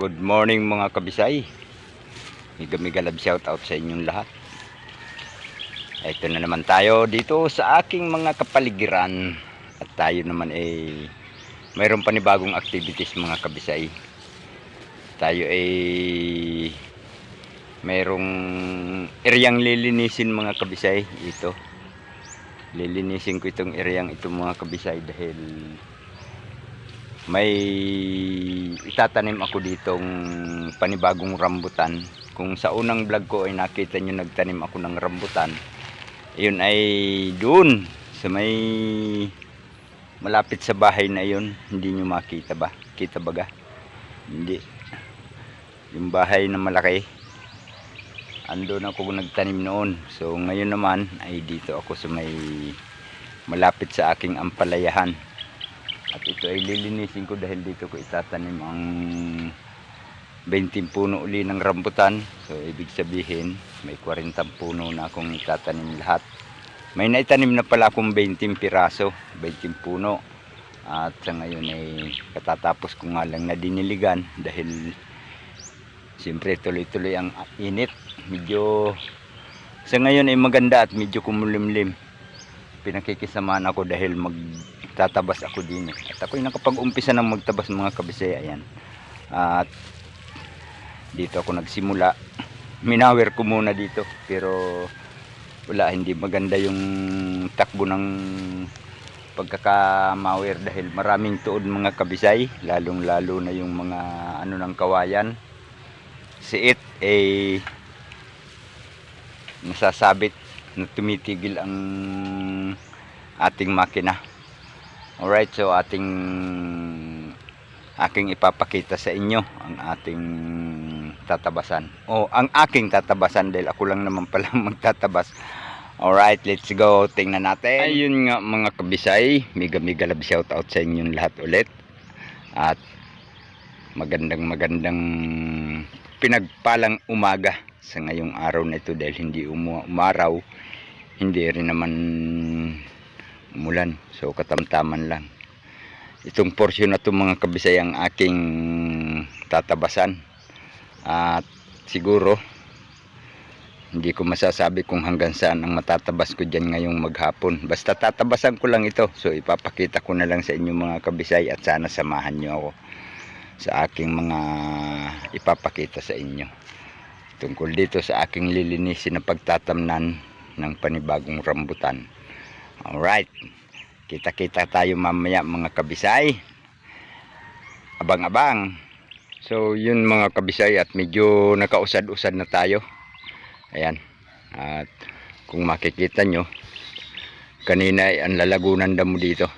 Good morning mga kabisay. Miga-miga love shout out sa inyong lahat. Ito na naman tayo dito sa aking mga kapaligiran. At tayo naman ay mayroon pa activities mga kabisay. Tayo ay mayroong eryang lilinisin mga kabisay. Ito. Lilinisin ko itong eryang ito mga kabisay dahil may itatanim ako ditong panibagong rambutan. Kung sa unang vlog ko ay nakita nyo nagtanim ako ng rambutan, yun ay doon sa may malapit sa bahay na yun. Hindi nyo makita ba? Kita ba ga? Hindi. Yung bahay na malaki. Andun ako nagtanim noon. So ngayon naman ay dito ako sa may malapit sa aking ampalayahan. At ito ay lilinisin ko dahil dito ko itatanim ang 20 puno uli ng rambutan. So ibig sabihin may 40 puno na akong itatanim lahat. May naitanim na pala akong 20 piraso, 20 puno. At sa ngayon ay katatapos ko nga lang na diniligan dahil siyempre tuloy-tuloy ang init. Medyo sa ngayon ay maganda at medyo kumulimlim. Pinakikisamahan ako dahil magtatabas ako din. At ako'y nakapag-umpisa ng magtabas mga kabisay. Ayan. At dito ako nagsimula. Minawer ko muna dito. Pero wala, hindi maganda yung takbo ng pagkakamawer dahil maraming tuod mga kabisay. Lalong lalo na yung mga ano ng kawayan. Si it ay nasasabit na tumitigil ang ating makina. Alright, so ating aking ipapakita sa inyo ang ating tatabasan. O ang aking tatabasan dahil ako lang naman pala magtatabas. Alright, let's go. Tingnan natin. Ayun nga mga kabisay, mega mega love shout out sa inyong lahat ulit. At magandang magandang pinagpalang umaga sa ngayong araw na ito dahil hindi umaraw, hindi rin naman umulan. So katamtaman lang. Itong portion na ito mga kabisay ang aking tatabasan. At siguro hindi ko masasabi kung hanggang saan ang matatabas ko dyan ngayong maghapon. Basta tatabasan ko lang ito. So ipapakita ko na lang sa inyo mga kabisay at sana samahan nyo ako sa aking mga ipapakita sa inyo tungkol dito sa aking lilinisin na pagtatamnan ng panibagong rambutan. Alright. Kita-kita tayo mamaya mga kabisay. Abang-abang. So yun mga kabisay at medyo nakausad-usad na tayo. Ayan. At kung makikita nyo, kanina ay ang lalagunan damo dito.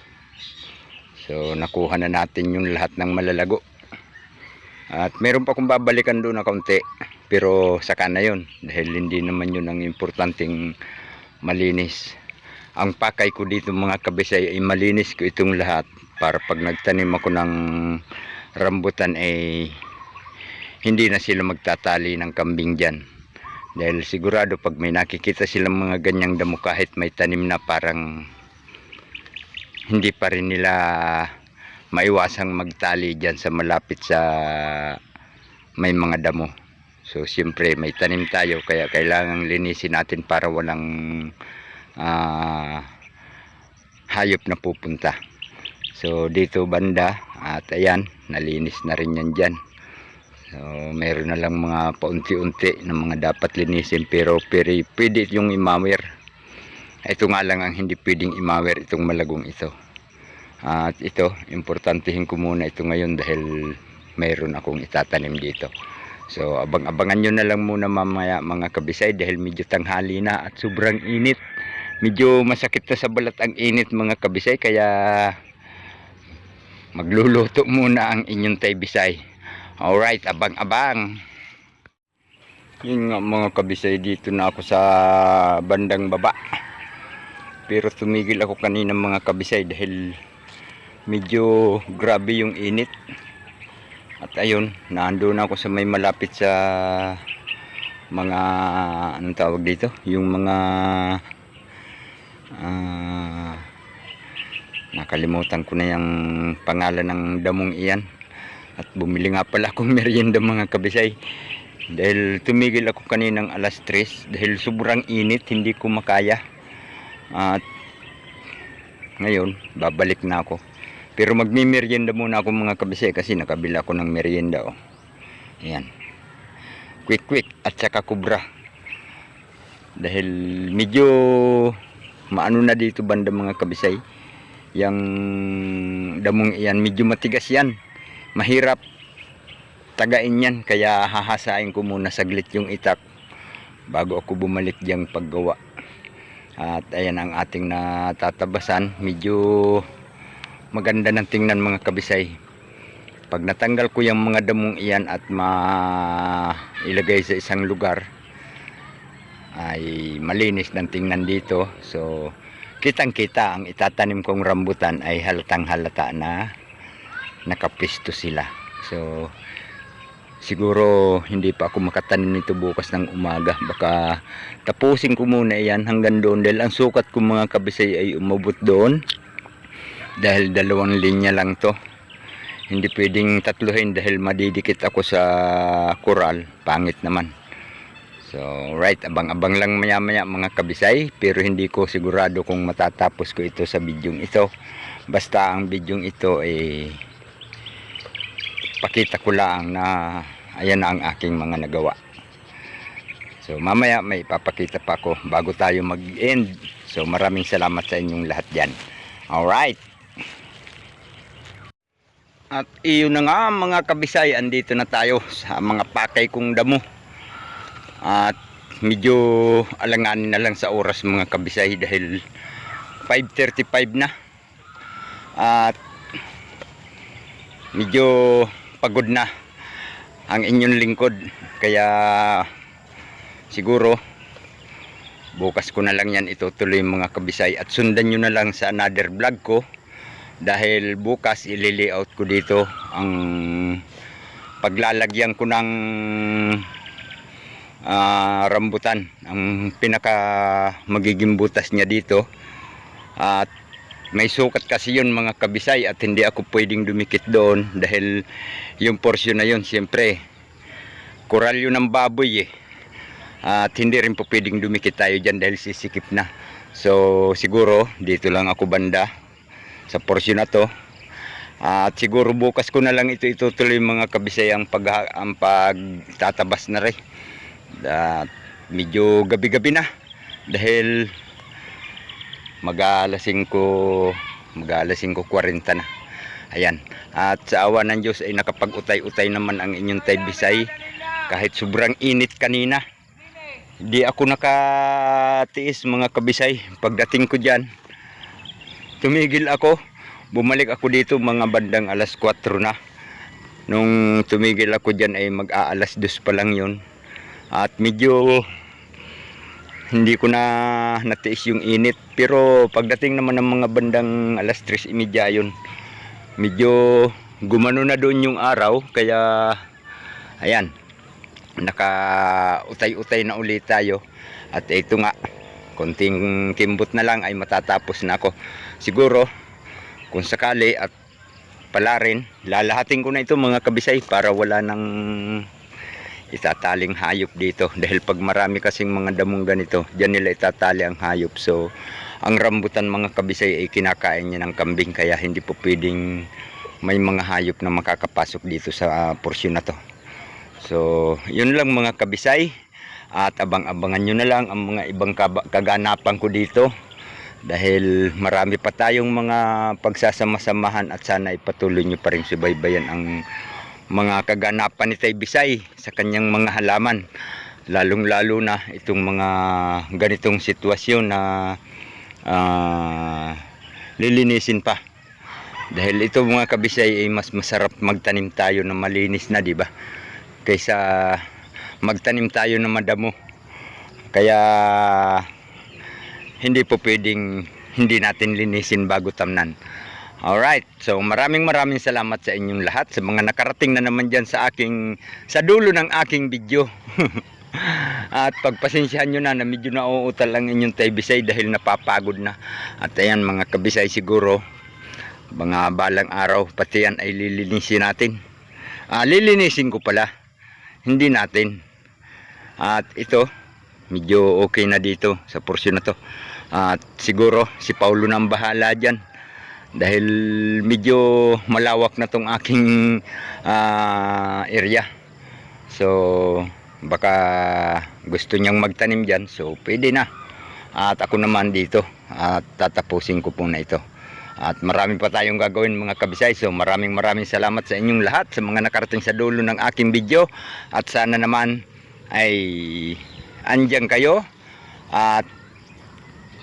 So nakuha na natin yung lahat ng malalago. At meron pa akong babalikan doon na kaunti. Pero saka na yun. Dahil hindi naman yun ang importanteng malinis. Ang pakay ko dito mga kabisay ay malinis ko itong lahat. Para pag nagtanim ako ng rambutan ay hindi na sila magtatali ng kambing dyan. Dahil sigurado pag may nakikita silang mga ganyang damo kahit may tanim na parang hindi pa rin nila maiwasang magtali dyan sa malapit sa may mga damo. So siyempre may tanim tayo kaya kailangang linisin natin para walang ah, hayop na pupunta. So dito banda at ayan nalinis na rin yan dyan. So meron na lang mga paunti-unti na mga dapat linisin pero pwede, pwede yung imawer. Ito nga lang ang hindi pwedeng imawer itong malagong ito. At ito, importantehin ko muna ito ngayon dahil mayroon akong itatanim dito. So, abang-abangan nyo na lang muna mamaya mga kabisay dahil medyo tanghali na at sobrang init. Medyo masakit na sa balat ang init mga kabisay kaya magluluto muna ang inyong tay bisay. Alright, abang-abang. Yun nga mga kabisay dito na ako sa bandang baba. Pero tumigil ako kanina mga kabisay dahil medyo grabe yung init at ayun naandun ako sa may malapit sa mga anong tawag dito yung mga ah, nakalimutan ko na yung pangalan ng damong iyan At bumili nga pala akong merienda mga kabisay. Dahil tumigil ako kaninang alas 3 dahil sobrang init, hindi ko makaya. At ngayon, babalik na ako. Pero magmi-merienda muna ako mga kabisay kasi nakabila ako ng merienda. Oh. Ayan. Quick quick at saka kubra. Dahil medyo maano na dito banda mga kabisay. Yang damong iyan, medyo matigas yan. Mahirap tagain yan. Kaya hahasain ko muna saglit yung itak bago ako bumalik diyang paggawa. At ayan ang ating natatabasan. Medyo maganda ng tingnan mga kabisay. Pag natanggal ko yung mga damong iyan at mailagay sa isang lugar, ay malinis ng tingnan dito. So, kitang kita ang itatanim kong rambutan ay halatang halata na nakapisto sila. So, siguro hindi pa ako makatanim nito bukas ng umaga. Baka tapusin ko muna yan hanggang doon dahil ang sukat ko mga kabisay ay umabot doon. Dahil dalawang linya lang to. Hindi pwedeng tatluhin dahil madidikit ako sa koral. Pangit naman. So, right, abang-abang lang maya-maya mga kabisay, pero hindi ko sigurado kung matatapos ko ito sa bidyong ito. Basta ang bidyong ito ay pakita ko lang na ayan na ang aking mga nagawa. So, mamaya may papakita pa ako bago tayo mag-end. So, maraming salamat sa inyong lahat dyan. Alright. At iyon na nga mga kabisay, andito na tayo sa mga pakay kong damo. At medyo alanganin na lang sa oras mga kabisay dahil 5.35 na. At medyo pagod na ang inyong lingkod. Kaya siguro bukas ko na lang yan itutuloy mga kabisay at sundan nyo na lang sa another vlog ko dahil bukas ili-layout ko dito ang paglalagyan ko ng ah, rambutan. Ang pinaka magiging butas niya dito. At may sukat kasi yun mga kabisay at hindi ako pwedeng dumikit doon dahil yung porsyon na yun siyempre koral ng baboy eh. At hindi rin po pwedeng dumikit tayo dyan dahil sisikip na. So siguro dito lang ako banda sa porsyon na to. At siguro bukas ko na lang ito itutuloy mga kabisay ang, pag, ang pagtatabas na rin at medyo gabi-gabi na. Dahil mag-aalasing ko mag-aalasing ko 40 na. Ayan. At sa awa ng Diyos ay nakapag-utay-utay naman ang inyong tay bisay. Kahit sobrang init kanina di ako nakatiis mga kabisay. Pagdating ko dyan tumigil ako. Bumalik ako dito mga bandang alas 4 na. Nung tumigil ako dyan ay mag-aalas 2 pa lang yun at medyo hindi ko na natiis yung init. Pero pagdating naman ng mga bandang alas 3.30 yun medyo gumano na doon yung araw. Kaya ayan naka utay-utay na ulit tayo. At ito nga konting kimbot na lang ay matatapos na ako. Siguro kung sakali at pala rin lalahatin ko na ito mga kabisay para wala nang itataling hayop dito. Dahil pag marami kasing mga damong ganito dyan nila itatali ang hayop. So ang rambutan mga kabisay ay kinakain niya ng kambing kaya hindi po pwedeng may mga hayop na makakapasok dito sa porsyon na to. So yun lang mga kabisay. At abang-abangan nyo na lang ang mga ibang kaganapan ko dito. Dahil marami pa tayong mga pagsasama-samahan at sana ipatuloy nyo pa rin subaybayan ang mga kaganapan ni Tay Bisay sa kanyang mga halaman. Lalong lalo na itong mga ganitong sitwasyon na ah, lilinisin pa. Dahil ito mga kabisay ay mas masarap magtanim tayo na malinis na di ba? Kaysa magtanim tayo na madamo. Kaya hindi po pwedeng hindi natin linisin bago tamnan Alright, so maraming maraming salamat sa inyong lahat sa mga nakarating na naman dyan sa aking sa dulo ng aking video. At pagpasensyahan nyo na na medyo nauutal lang inyong taybisay dahil napapagod na. At ayan mga kabisay siguro, mga balang araw, pati yan ay lilinisin natin. Ah, lilinisin ko pala. Hindi natin. At ito, medyo okay na dito sa porsyon na to. At siguro si Paulo nang bahala dyan. Dahil medyo malawak na tong aking ah, area. So, baka gusto niyang magtanim dyan. So, pwede na. At ako naman dito. At tatapusin ko po na ito. At marami pa tayong gagawin mga kabisay. So maraming maraming salamat sa inyong lahat sa mga nakarating sa dulo ng aking video. At sana naman ay andyan kayo at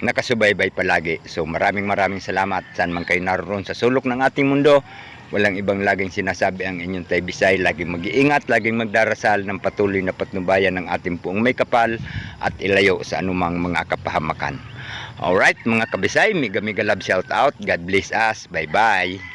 nakasubaybay palagi. So maraming maraming salamat saan man kayo naroon sa sulok ng ating mundo. Walang ibang laging sinasabi ang inyong tay Bisay. Laging mag-iingat, laging magdarasal ng patuloy na patnubayan ng ating puong may kapal at ilayo sa anumang mga kapahamakan. Alright mga kabisay, mega mega love shout out. God bless us. Bye bye.